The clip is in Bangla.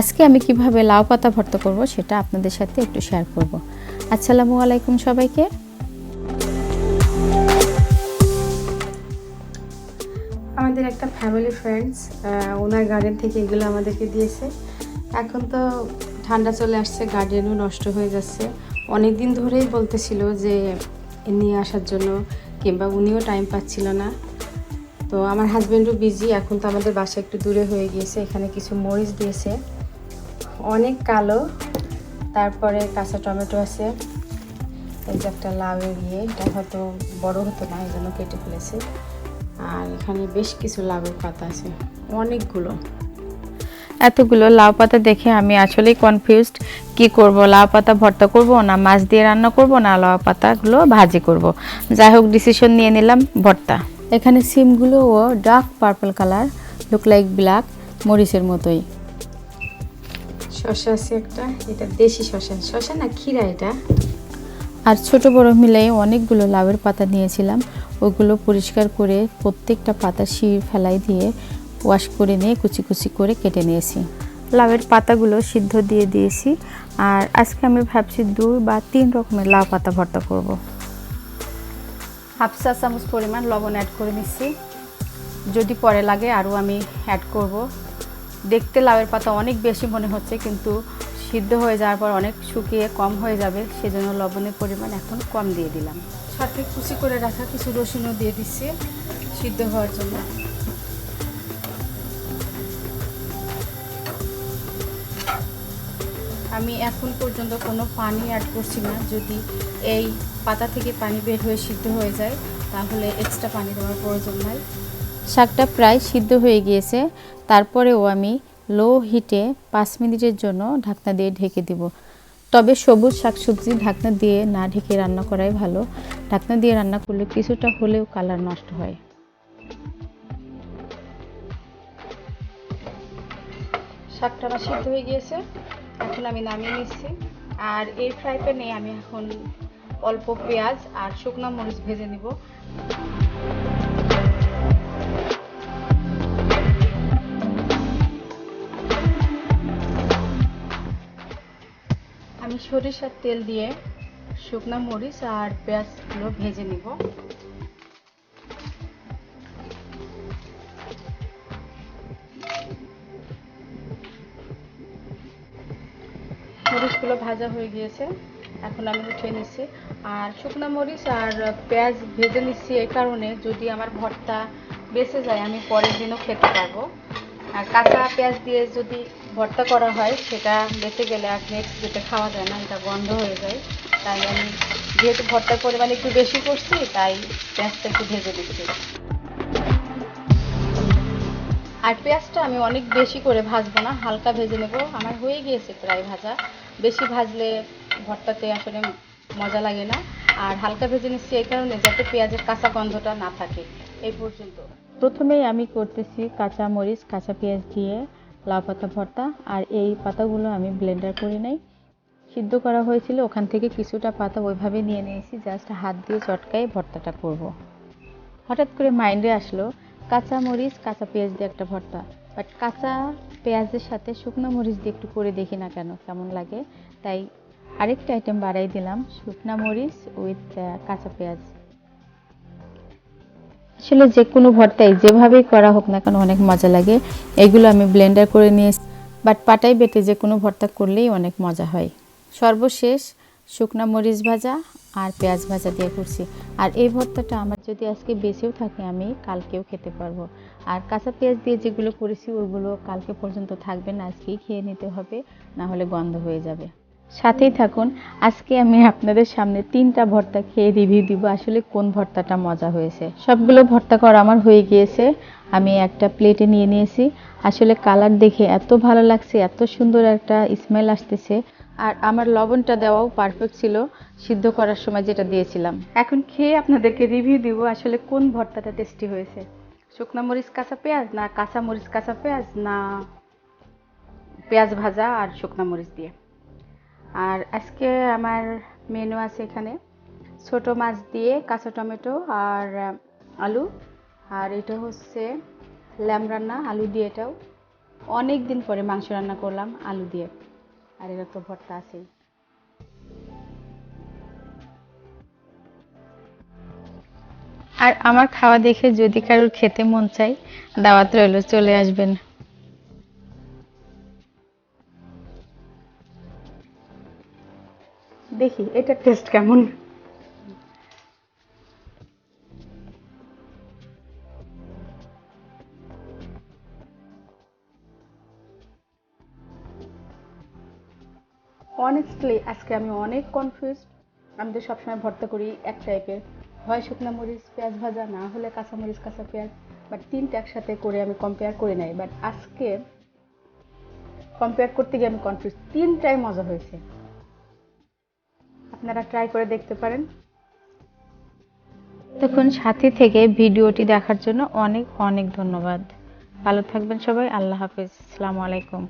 আজকে আমি কীভাবে লাউ পাতা ভর্তা করব সেটা আপনাদের সাথে একটু শেয়ার করব। আসসালামু আলাইকুম সবাইকে। আমাদের একটা ফ্যামিলি ফ্রেন্ডস ওনার গার্ডেন থেকে এগুলো আমাদেরকে দিয়েছে। এখন তো ঠান্ডা চলে আসছে গার্ডেনও নষ্ট হয়ে যাচ্ছে। অনেক দিন ধরেই বলতেছিল যে নিয়ে আসার জন্য, কিংবা উনিও টাইম পাচ্ছিল না। তো আমার হাজব্যান্ডও বিজি এখন তো আমাদের বাসা একটু দূরে হয়ে গিয়েছে, এখানে কিছু মরিচ দিয়েছে। অনেক কালো। তারপরে কাঁচা টমেটো আছে। এই যে একটা লাউয়ের ইয়ে এটা হয়তো বড় হতো না এই জন্য কেটে ফেলেছে। আর এখানে বেশ কিছু লাউয়ের পাতা আছে অনেকগুলো। এতগুলো লাউ পাতা দেখে আমি আসলেই কনফিউজড কি করব লাউ পাতা ভর্তা করব না মাছ দিয়ে রান্না করব না লাউ পাতাগুলো ভাজি করব? যাই হোক ডিসিশন নিয়ে নিলাম ভর্তা। এখানে সিমগুলো ও dark purple colour look like black মরিচের মতোই। শসা আছে একটা, এটা দেশি শশা। শসা না ক্ষীরা এটা। আর ছোট বড় মিলাই অনেকগুলো লাউয়ের পাতা নিয়েছিলাম। ওগুলো পরিষ্কার করে প্রত্যেকটা পাতা শির ফেলাই দিয়ে ওয়াশ করে নিয়ে কুচি কুচি করে কেটে নিয়েছি। লাউয়ের পাতাগুলো সিদ্ধ দিয়ে দিয়েছি। আর আজকে আমি ভাবছি দুই বা তিন রকমের লাউ পাতা ভর্তা করব। হাফ চা চামচ পরিমাণ লবণ অ্যাড করে নিচ্ছি। যদি পরে লাগে আরও আমি অ্যাড করব। দেখতে লাউয়ের পাতা অনেক বেশি মনে হচ্ছে, কিন্তু সিদ্ধ হয়ে যাওয়ার পর অনেক শুকিয়ে কম হয়ে যাবে, সেজন্য লবণের পরিমাণ এখন কম দিয়ে দিলাম। সাথে কুচি করে রাখা কিছু রসুনও দিয়ে দিচ্ছি সিদ্ধ হওয়ার জন্য। আমি এখন পর্যন্ত কোনো পানি অ্যাড করছি না, যদি এই পাতা থেকে পানি বের হয়ে সিদ্ধ হয়ে যায়, তাহলে এক্সট্রা পানি দেওয়ার প্রয়োজন নাই। শাকটা প্রায় সিদ্ধ হয়ে গিয়েছে। তারপরেও আমি লো হিটে পাঁচ মিনিটের জন্য ঢাকনা দিয়ে ঢেকে দিব। তবে সবুজ শাকসবজি ঢাকনা দিয়ে না ঢেকে রান্না করাই ভালো। ঢাকনা দিয়ে রান্না করলে কিছুটা হলেও কালার নষ্ট হয়। শাকটা আমার সিদ্ধ হয়ে গিয়েছে। এখন আমি নামিয়ে নিচ্ছি। আর এই ফ্রাই প্যানে আমি এখন অল্প পেঁয়াজ আর শুকনো মরিচ ভেজে নিব। সরিষার তেল দিয়ে শুকনো মরিচ আর পেঁয়াজগুলো ভেজে নিব। মরিচগুলো ভাজা হয়ে গিয়েছে। এখন আমি উঠিয়ে নিচ্ছি। আর শুকনা মরিচ আর পেঁয়াজ ভেজে নিচ্ছি এই কারণে যদি আমার ভর্তা বেঁচে যায়, আমি পরের দিনও খেতে পারব। আর কাঁচা পেঁয়াজ দিয়ে যদি ভর্তা করা হয়, সেটা বেঁচে গেলে আর নেক্সট যেটা খাওয়া যায় না, এটা বন্ধ হয়ে যায়। তাই আমি যেহেতু ভর্তার পরিমাণ একটু বেশি করছি, তাই পেঁয়াজটা একটু ভেজে দিচ্ছি আর পেঁয়াজটা আমি অনেক বেশি করে ভাজবো না, হালকা ভেজে নেব। আমার হয়ে গিয়েছে প্রায় ভাজা। বেশি ভাজলে ভর্তাতে আসলে মজা লাগে না। আর হালকা ভেজে নিচ্ছি এই কারণে যাতে পেঁয়াজের কাঁচা গন্ধটা না থাকে। এই পর্যন্ত। প্রথমেই আমি করতেছি কাঁচা মরিচ কাঁচা পেঁয়াজ দিয়ে লাউ পাতা ভর্তা আর এই পাতাগুলো আমি ব্লেন্ডার করে নেই। সিদ্ধ করা হয়েছিল, ওখান থেকে কিছুটা পাতা ওইভাবে নিয়ে নিয়েছি, জাস্ট হাত দিয়ে চটকায় ভর্তাটা করব। হঠাৎ করে মাইন্ডে আসলো, কাঁচা মরিচ, কাঁচা পেঁয়াজ দিয়ে একটা ভর্তা। বাট কাঁচা পেঁয়াজের সাথে শুকনো মরিচ দিয়ে একটু করে দেখি না কেন, কেমন লাগে? তাই আরেকটা আইটেম বাড়াই দিলাম, শুকনো মরিচ উইথ কাঁচা পেঁয়াজ। আসলে যে কোনো ভর্তাই যেভাবেই করা হোক না কেন অনেক মজা লাগে। এগুলো আমি ব্লেন্ডার করে নিয়ে বাট পাটাই বেটে যে কোনো ভর্তা করলেই অনেক মজা হয়। সর্বশেষ শুকনা মরিচ ভাজা আর পেঁয়াজ ভাজা দিয়ে করছি। আর এই ভর্তাটা আমার যদি আজকে বেঁচেও থাকে, আমি কালকেও খেতে পারব। আর কাঁচা পেঁয়াজ দিয়ে যেগুলো করেছি, ওইগুলো কালকে পর্যন্ত থাকবে না, আজকেই খেয়ে নিতে হবে, না হলে গন্ধ হয়ে যাবে। সাথেই থাকুন। আজকে আমি আপনাদের সামনে তিনটা ভর্তা খেয়ে রিভিউ দিব, আসলে কোন ভর্তাটা মজা হয়েছে। সবগুলো ভর্তা করা আমার হয়ে গিয়েছে, আমি একটা প্লেটে নিয়ে নিয়েছি। আসলে কালার দেখে এত ভালো লাগছে, এত সুন্দর একটা স্মেল আসতেছে। আর আমার লবণটা দেওয়াও পারফেক্ট ছিল, সিদ্ধ করার সময় যেটা দিয়েছিলাম। এখন খেয়ে আপনাদেরকে রিভিউ দিব, আসলে কোন ভর্তাটা টেস্টি হয়েছে। শুকনো মরিচ, কাঁচা পেঁয়াজ, না কাঁচা মরিচ, কাঁচা পেঁয়াজ, না পেঁয়াজ ভাজা আর শুকনো মরিচ দিয়ে। আর আজকে আমার মেনু আছে এখানে। ছোট মাছ দিয়ে কাঁচা টমেটো আর আলু। আর এটা হচ্ছে ল্যাম রান্না, আলু দিয়ে এটাও। অনেক দিন পরে মাংস রান্না করলাম, আলু দিয়ে। আর এর তো ভর্তা আছেই আর আমার খাওয়া দেখে যদি কারোর খেতে মন চাই দাওয়াত রইল, চলে আসবেন। দেখি, এটা টেস্ট কেমন? অনেস্টলি আজকে আমি অনেক কনফিউজ আমি তো সবসময় ভর্তা করি এক টাইপের হয় শুকনো মরিচ, পেঁয়াজ ভাজা, না হলে কাঁচা মরিচ, কাঁচা পেঁয়াজ। বাট তিনটা একসাথে করে আমি কম্পেয়ার করে নাই। বাট আজকে কম্পেয়ার করতে গিয়ে আমি কনফিউজ তিনটাই মজা হয়েছে। আপনারা ট্রাই করে দেখতে পারেন। তখন সাথে থেকে ভিডিওটি দেখার জন্য অনেক অনেক ধন্যবাদ। ভালো থাকবেন সবাই, আল্লাহ হাফিজ। আসসালামু আলাইকুম।